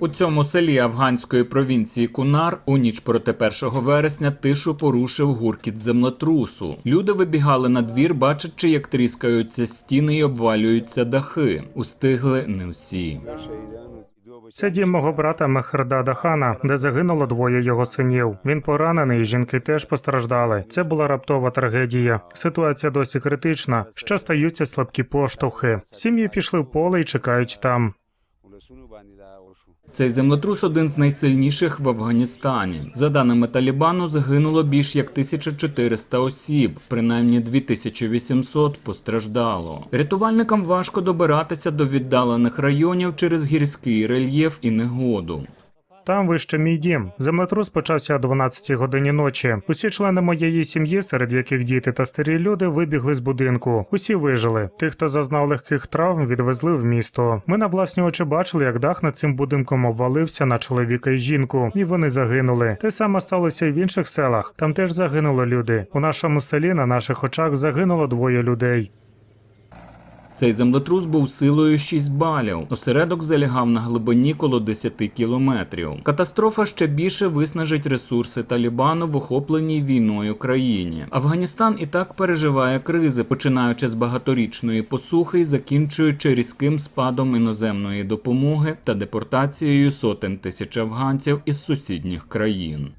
У цьому селі афганської провінції Кунар у ніч проти 1 вересня тишу порушив гуркіт землетрусу. Люди вибігали на двір, бачачи, як тріскаються стіни і обвалюються дахи. Устигли не всі. Це дім мого брата Мехердада Хана, де загинуло двоє його синів. Він поранений, жінки теж постраждали. Це була раптова трагедія. Ситуація досі критична. Що стаються слабкі поштовхи. Сім'ї пішли в поле і чекають там. Цей землетрус один з найсильніших в Афганістані. За даними Талібану, загинуло більш як 1400 осіб, принаймні 2800 постраждало. Рятувальникам важко добиратися до віддалених районів через гірський рельєф і негоду. Там вище мій дім. Землетрус почався о 12 годині ночі. Усі члени моєї сім'ї, серед яких діти та старі люди, вибігли з будинку. Усі вижили. Тих, хто зазнав легких травм, відвезли в місто. Ми на власні очі бачили, як дах над цим будинком обвалився на чоловіка і жінку, і вони загинули. Те саме сталося і в інших селах. Там теж загинули люди. У нашому селі на наших очах загинуло двоє людей. Цей землетрус був силою 6 балів. Осередок залягав на глибині коло 10 кілометрів. Катастрофа ще більше виснажить ресурси Талібану в охопленій війною країні. Афганістан і так переживає кризи, починаючи з багаторічної посухи і закінчуючи різким спадом іноземної допомоги та депортацією сотень тисяч афганців із сусідніх країн.